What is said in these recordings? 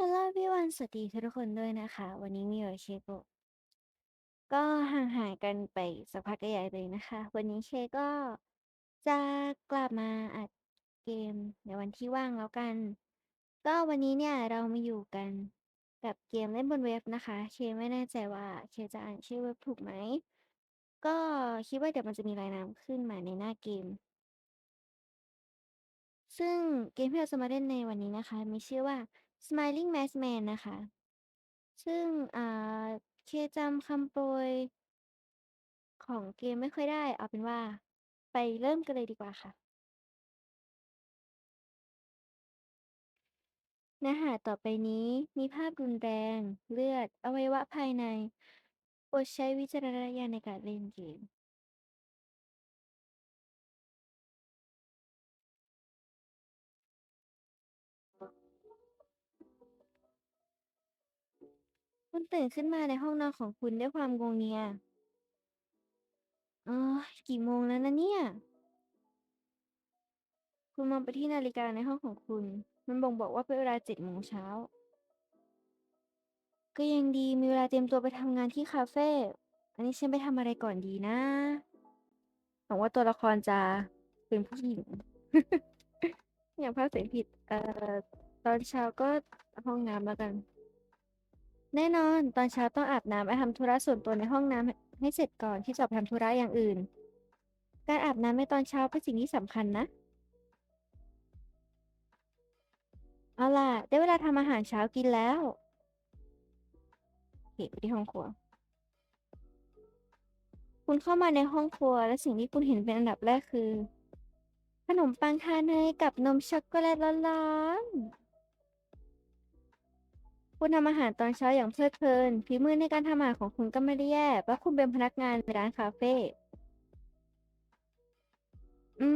Hello everyone สวัสดีทุกคนด้วยนะคะ วันนี้มิวกับเคโกก็ห่างหายกันไปสักพักใหญ่เลยนะคะ วันนี้เคก็จะกลับมาอัดเกมในวันที่ว่างแล้วกัน ก็วันนี้เนี่ยเรามาอยู่กันกับเกมเล่นบนเว็บนะคะ เคไม่แน่ใจว่าเคจะอ่านชื่อเว็บถูกไหม ก็คิดว่าเดี๋ยวมันจะมีรายนามขึ้นมาในหน้าเกม ซึ่งเกมที่เราจะมาเล่นในวันนี้นะคะ มีชื่อว่า Smiling Maskman นะคะ ซึ่ง อ่า เคจำคำโปรย ของเกมไม่ค่อยได้ เอาเป็นว่า ไปเริ่มกันเลยดีกว่าค่ะ เนื้อหาต่อไปนี้มีภาพรุนแรง เลือด อวัยวะภายในโปรดใช้วิจารณญาณในการเล่นเกม คุณตื่นขึ้นมาในห้องนอนของคุณด้วยความงงเงียเออกี่โมงแล้วนะเนี่ย คุณมองไปที่นาฬิกาในห้องของคุณ มันบ่งบอกว่าเป็นเวลาเจ็ดโมงเช้า ก็ยังดีมีเวลาเตรียมตัวไปทำงานที่คาเฟ่ อันนี้ฉันไปทำอะไรก่อนดีนะ หวังว่าตัวละครจะเป็นผู้หญิง อย่างภาพเสียงผิด เอ่อ ตอนเช้าก็ห้องน้ำแล้วกัน แน่นอน ตอนเช้าต้องอาบน้ำไปทำธุระส่วนตัวในห้องน้ำให้เสร็จก่อนที่จะไปทำธุระอย่างอื่น การอาบน้ำในตอนเช้าเป็นสิ่งที่สำคัญนะ เอาล่ะ ได้เวลาทำอาหารเช้ากินแล้วเคไปที่ห้องครัว คุณเข้ามาในห้องครัว และสิ่งที่คุณเห็นเป็นอันดับแรกคือ ขนมปังทาเนยกับนมช็อกโกแลตร้อนๆ คุณทำอาหารตอนเช้าอย่างเพลิดเพลินฝีมือในการทำอาหารของคุณก็ไม่ได้แย่เพราะคุณเป็นพนักงานในร้านคาเฟ่ อื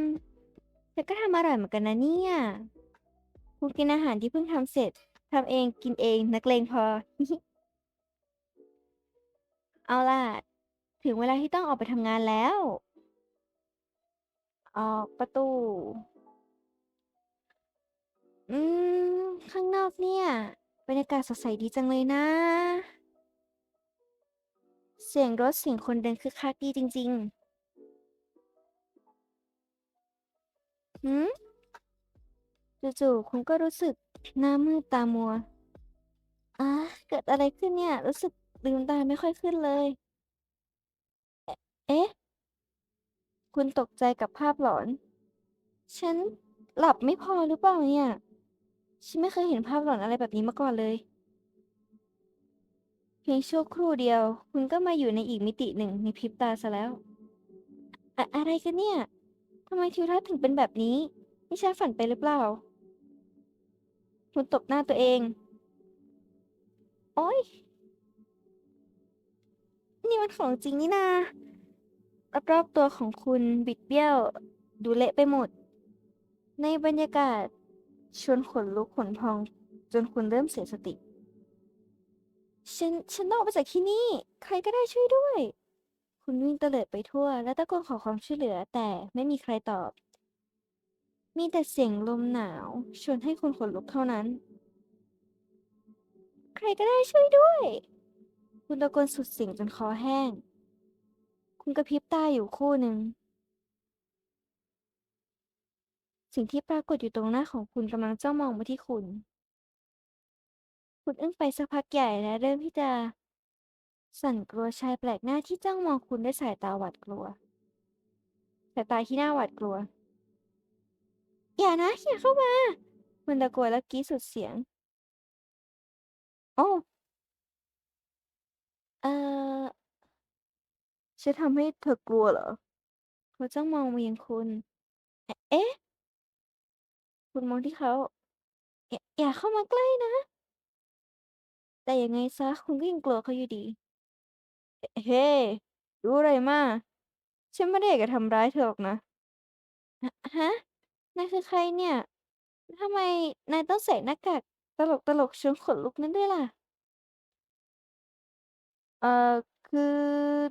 มแต่ก็ทำอร่อยเหมือนกันนะเนี่ย คุณกินอาหารที่เพิ่งทำเสร็จทำเองกินเองนักเลงพอ เอาล่ะ ถึงเวลาที่ต้องออกไปทำงานแล้ว ออกประตู อืม ข้างนอกเนี่ย บรรยากาศสดใสดีจังเลยนะ เสียงรถเสียงคนเดินคึกคักดีจริงๆหืมจู่ๆคุณก็รู้สึกหน้ามืดตามัวอะเกิดอะไรขึ้นเนี่ย รู้สึกลืมตาไม่ค่อยขึ้นเลย เอ๊ะ คุณตกใจกับภาพหลอน ฉันหลับไม่พอหรือเปล่าเนี่ย ฉันไม่เคยเห็นภาพหลอนอะไรแบบนี้มาก่อนเลย เพียงชั่วครู่เดียว คุณก็มาอยู่ในอีกมิติหนึ่งในพริบตาซะแล้วอะอะไรกันเนี่ยทำไมทิวทัศน์ถึงเป็นแบบนี้ นี่ฉันฝันไปหรือเปล่า คุณตบหน้าตัวเอง โอ๊ย นี่มันของจริงนี่นารอบๆตัวของคุณบิดเบี้ยว ดูเละไปหมด ในบรรยากาศ ชวนขนลุกขนพอง จนคุณเริ่มเสียสติ ฉัน ฉันต้องออกไปจากที่นี่ ใครก็ได้ช่วยด้วย คุณวิ่งเตลิดไปทั่ว และตะโกนขอความช่วยเหลือแต่ไม่มีใครตอบ มีแต่เสียงลมหนาว ชวนให้คุณขนลุกเท่านั้น ใครก็ได้ช่วยด้วย คุณตะโกนสุดเสียงจนคอแห้ง คุณกระพริบตาอยู่คู่หนึ่ง สิ่งที่ปรากฏอยู่ตรงหน้าของคุณกำลังจ้องมองมาที่คุณ คุณอึ้งไปสักพักใหญ่และเริ่มที่จะ สั่นกลัวชายแปลกหน้าที่จ้องมองคุณด้วยสายตาหวาดกลัวสายตาที่น่าหวาดกลัว อย่านะอย่าเข้ามาคุณตะโกนและกรีดสุดเสียง โอ้ เออฉันทำให้เธอกลัวเหรอเขาจ้องมองมายังคุณ เอ๊ะ คุณมองที่เขา อย่าอย่าเข้ามาใกล้นะ แต่ยังไงซะคุณก็ยังกลัวเขาอยู่ดี เฮ้รู้อะไรมา ฉันไม่ได้อยากจะทำร้ายเธอหรอกนะ ฮะ นายคือใครเนี่ย ทำไมนายต้องใส่หน้ากากตลกๆชวนขนลุกนั้นด้วยล่ะ เอ่อ คือ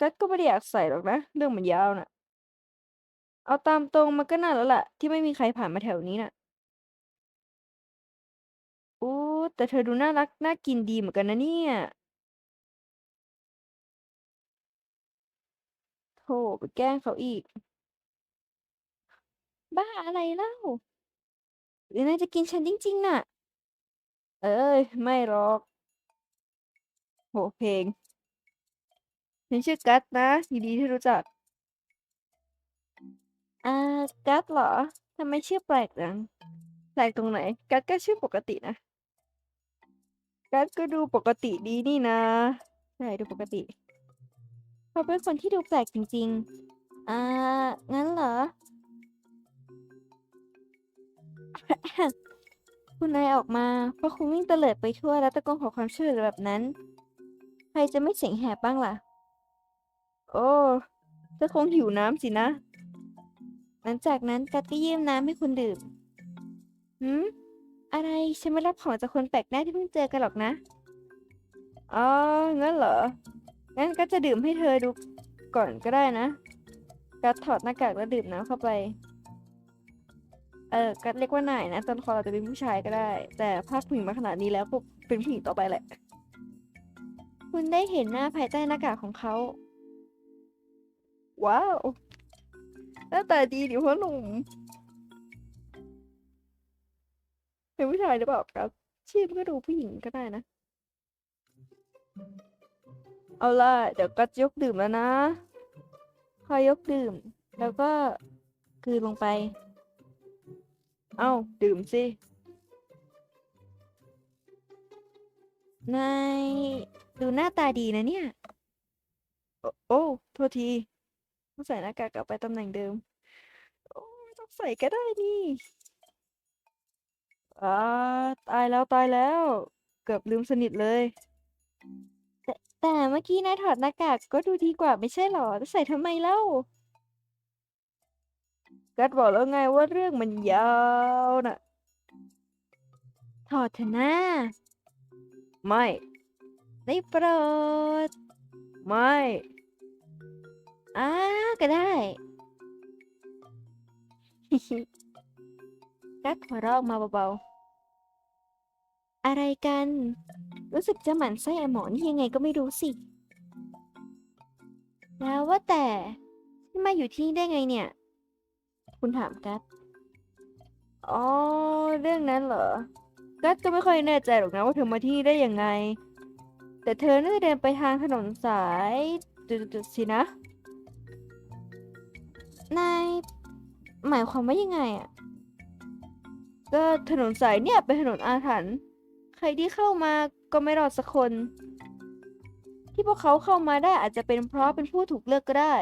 กัดก็ไม่ได้อยากใส่หรอกนะ เรื่องมันยาวน่ะ เอาตามตรงมันก็นานแล้วแหละ ที่ไม่มีใครผ่านมาแถวนี้น่ะ โอุ๊แต่เธอดูน่ารัก น่ากินดีเหมือนกันนะเนี่ย โธ่ไปแกล้งเขาอีก บ้าอะไรเล่าหรือนายจะกินฉันจริงๆน่ะ เอ้ย ไม่หรอก โหเพลงฉันชื่อกัสนะยินดีที่รู้จัก อ่า กัสเหรอ ทำไมชื่อแปลกจัง แปลกตรงไหน กัสก็ชื่อปกตินะ กัสก็ดูปกติดีนี่นะ ใช่ดูปกติ เขาเป็นคนที่ดูแปลกจริง ๆ อ่า งั้นเหรอ คุณนายออกมา เพราะคุณวิ่งเตลิดไปทั่วแล้วตะโกนขอความช่วยเหลือแบบนั้น ใครจะไม่เสียงแหบบ้างล่ะ โอ้เธอคงหิวน้ำสินะ หลังจากนั้นกัดก็ยื่นน้ำให้คุณดื่มหืมอะไรฉันไม่รับของจากคนแปลกหน้าที่เพิ่งเจอกันหรอกนะ อ๋อ งั้นเหรอ งั้นก็จะดื่มให้เธอดูก่อนก็ได้นะ กัดถอดหน้ากากแล้วดื่มน้ำเข้าไป เออ กัดเรียกว่านายนะ ตอนคอเราจะเป็นผู้ชายก็ได้ แต่ภาคผู้หญิงมาขนาดนี้แล้วก็เป็นผู้หญิงต่อไปแหละ คุณได้เห็นหน้าภายใต้หน้ากากของเขา ว้าว หน้าตาดีดิพ่อหนุ่มเป็นผู้ชายหรือเปล่าครับชีพก็ดูผู้หญิงก็ได้นะ เอาล่ะ เดี๋ยวก็ยกดื่มแล้วนะคอยยกดื่ม แล้วก็กลืนลงไป เอ้าดื่มสินายดูหน้าตาดีนะเนี่ย โอโอ้โทษที ใส่หน้ากากกลับไปตำแหน่งเดิม โอ้ไม่ต้องใส่ก็ได้นี่อ่าตายแล้วตายแล้ว เกือบลืมสนิทเลย แต่แต่เมื่อกี้นายถอดหน้ากากก็ดูดีกว่าไม่ใช่หรอจะใส่ทำไมเล่ากัดบอกแล้วไงว่าเรื่องมันยาวน่ะ ถอดเถอะนะ ไม่ ได้โปรด ไม่ อ่าก็ได้ กัดหัวเราะออกมาเบาๆ อะไรกัน รู้สึกจะหมั่นไส้อหมอนี่ยังไงก็ไม่รู้สิ แล้วว่าแต่ที่มาอยู่ที่นี่ได้ไงเนี่ย คุณถามกัดอ๋อ เรื่องนั้นเหรอ กัดก็ไม่ค่อยแน่ใจหรอกนะว่าเธอมาที่ได้ยังไง แต่เธอน่าจะเดินไปทางถนนสายจุดๆสินะ นายหมายความว่ายังไงอะ ก็ถนนสายเนี่ยเป็นถนนอาถรรพ์ใครที่เข้ามาก็ไม่รอดสักคน ที่พวกเขาเข้ามาได้อาจจะเป็นเพราะเป็นผู้ถูกเลือกก็ได้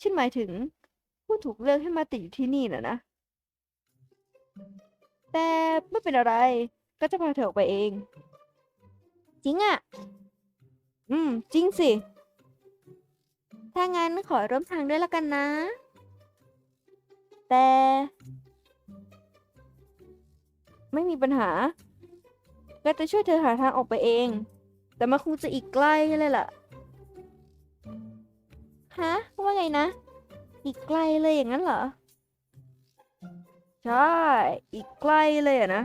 ฉันหมายถึงผู้ถูกเลือกให้มาติดอยู่ที่นี่น่ะนะ แต่ไม่เป็นอะไรก็จะพาเธอออกไปเอง จริงอะ อืม จริงสิ ถ้างั้นขอร่วมทางด้วยละกันนะ แต่ ไม่มีปัญหาก็จะช่วยเธอหาทางออกไปเอง แต่มันคงจะอีกไกลเลยล่ะฮะว่าไงนะ อีกไกลเลยอย่างนั้นเหรอ ใช่ อีกไกลเลยอะนะ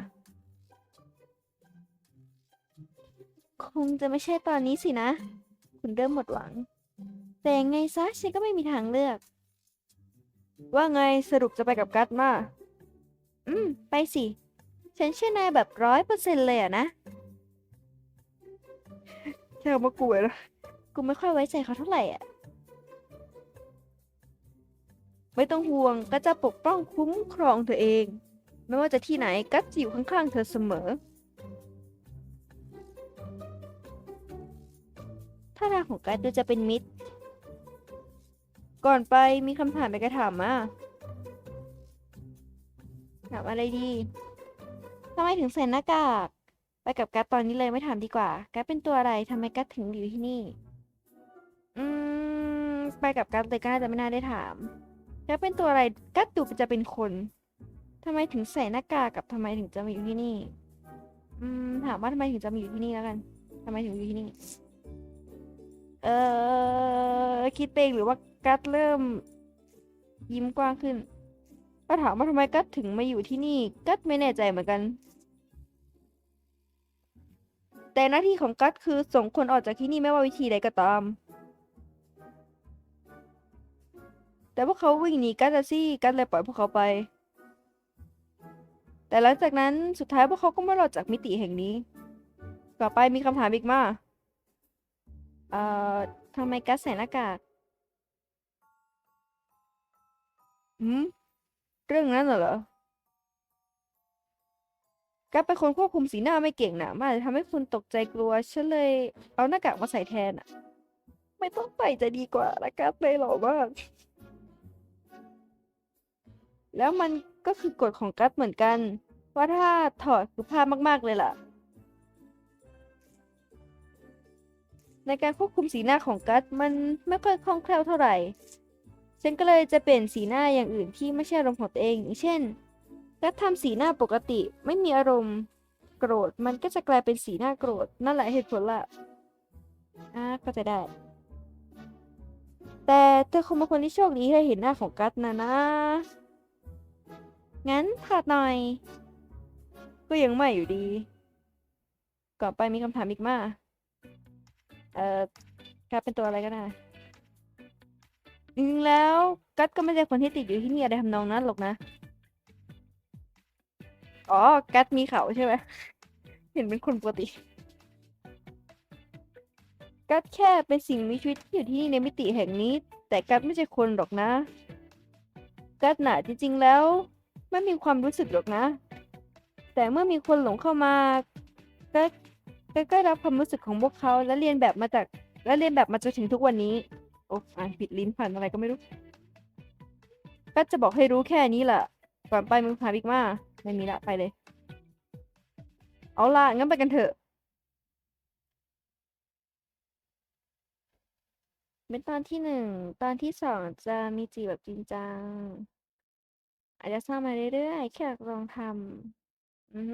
คงจะไม่ใช่ตอนนี้สินะ คุณเริ่มหมดหวัง แต่ยังไงซะฉันก็ไม่มีทางเลือก ว่าไงสรุปจะไปกับกัตมา อืม ไปสิ ฉันเชื่อนายแบบร้อยเปอร์เซ็นต์เลยอะนะ แค่มากลัวนะกูไม่ค่อยไว้ใจเขาเท่าไหร่อะไม่ต้องห่วงก็จะปกป้องคุ้มครองเธอเอง ไม่ว่าจะที่ไหนกัดจะอยู่ข้างๆเธอเสมอถ้าทางของกัดดูจะเป็นมิตร ก่อนไปมีคำถามไปกระถามมาถามอะไรดีทำไมถึงใส่หน้ากาก ไปกับกัดตอนนี้เลยไม่ถามดีกว่า กัดเป็นตัวอะไรทำไมกัดถึงอยู่ที่นี่ อืม ไปกับกัดเลยก็น่าจะไม่น่าได้ถาม กัดเป็นตัวอะไร กัดดูจะเป็นคนทำไมถึงใส่หน้ากากกับทำไมถึงจะมาอยู่ที่นี่ อืม ถามว่าทำไมถึงจะมาอยู่ที่นี่แล้วกันทำไมถึงอยู่ที่นี่ เออคิดไปเองหรือว่า กัดเริ่ม ยิ้มกว้างขึ้นก็ถามว่าทำไมกัดถึงมาอยู่ที่นี่ กัดไม่แน่ใจเหมือนกัน แต่หน้าที่ของกัสคือส่งคนออกจากที่นี่ไม่ว่าวิธีใดก็ตาม แต่พวกเขาวิ่งหนีกัสอะซี่ กัสเลยปล่อยพวกเขาไป แต่หลังจากนั้นสุดท้ายพวกเขาก็ไม่รอดจากมิติแห่งนี้ ต่อไปมีคำถามอีกมาเอ่อทำไมกัสใส่หน้ากาก หืมเรื่องนั้นเหรอกัสเป็นคนควบคุมสีหน้าไม่เก่งนะมันอาจจะทำให้คุณตกใจกลัวฉันเลยเอาหน้ากากมาใส่แทนอะไม่ต้องใส่จะดีกว่าละกัสเลยหรอมากแล้วมันก็คือกฎของกัสเหมือนกัน ว่าถ้าถอดคือพลาดมาก ๆ เลยล่ะ ในการควบคุมสีหน้าของกัสมันไม่ค่อยคล่องแคล่วเท่าไหร่ ฉันก็เลยจะเปลี่ยนสีหน้าอย่างอื่นที่ไม่ใช่อารมณ์ของตัวเองอย่างเช่นกัสทำสีหน้าปกติไม่มีอารมณ์โกรธมันก็จะกลายเป็นสีหน้าโกรธนั่นแหละเหตุผลละอ่าก็จะได้ แต่เธอคงเป็นคนที่โชคดีที่ได้เห็นหน้าของกัสนะนะ งั้นผ่าดหน่อย ก็ยังไม่อยู่ดี ก่อนไปมีคำถามอีกมาเอ่อกัสเป็นตัวอะไรก็ได้ จริงๆแล้วกัสก็ไม่ใช่คนที่ติดอยู่ที่นี่อะไรทำนองนั้นหรอกนะ อ๋อ กัสมีเขาใช่ไหม เห็นเป็นคนปกติ กัสแค่เป็นสิ่งมีชีวิตที่อยู่ที่นี่ในมิติแห่งนี้ แต่กัสไม่ใช่คนหรอกนะ กัสน่ะจริงๆแล้ว ไม่มีความรู้สึกหรอกนะ แต่เมื่อมีคนหลงเข้ามาก็ก็ก็รับความรู้สึกของพวกเขาและเรียนแบบมาจากและเรียนแบบมาจนถึงทุกวันนี้ โอ้อ่านผิดลิ้นผ่านอะไรก็ไม่รู้ก็จะบอกให้รู้แค่นี้แหละก่อนไปมึงพาบิ๊กมา ไม่มีละไปเลย เอาล่ะ งั้นไปกันเถอะ เป็นตอนที่หนึ่ง ตอนที่สองจะมีจีแบบจริงจัง อาจจะสร้างมาเรื่อยๆ แค่อยากลองทำอือ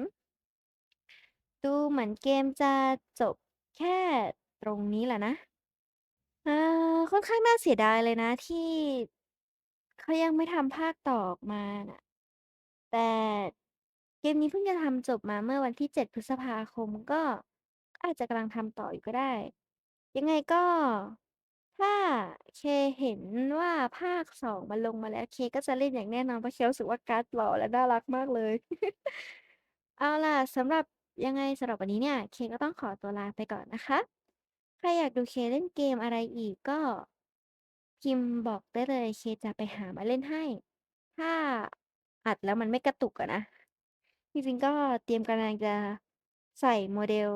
ดูเหมือนเกมจะจบแค่ตรงนี้แหละนะ อ่า ค่อนข้างน่าเสียดายเลยนะที่ เขายังไม่ทำภาคต่อออกมาน่ะ แต่เกมนี้เพิ่งจะทำจบมาเมื่อวันที่ 7 พฤษภาคม ก็อาจจะกำลังทำต่ออยู่ก็ได้ ยังไงก็ ถ้าเคเห็นว่าภาค 2 มันลงมาแล้ว เคก็จะเล่นอย่างแน่นอน เพราะเครู้สึกว่าการ์ดหล่อและน่ารักมากเลย เอาล่ะสำหรับยังไงสำหรับวันนี้เนี่ย เคก็ต้องขอตัวลาไปก่อนนะคะ ใครอยากดูเคเล่นเกมอะไรอีกก็ พิมพ์บอกได้เลยเคจะไปหามาเล่นให้ ถ้าอัดแล้วมันไม่กระตุกอะนะจริงๆก็เตรียมกำลังจะใส่โมเดล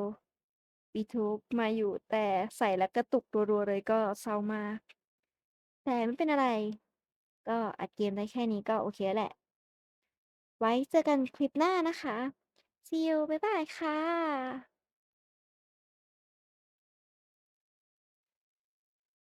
VTube มาอยู่แต่ใส่แล้วกระตุกรัวๆเลยก็เศร้ามาก แต่ไม่เป็นอะไร ก็อัดเกมได้แค่นี้ก็โอเคแล้วแหละ ไว้เจอกันคลิปหน้านะคะ See you บ๊ายบายค่ะ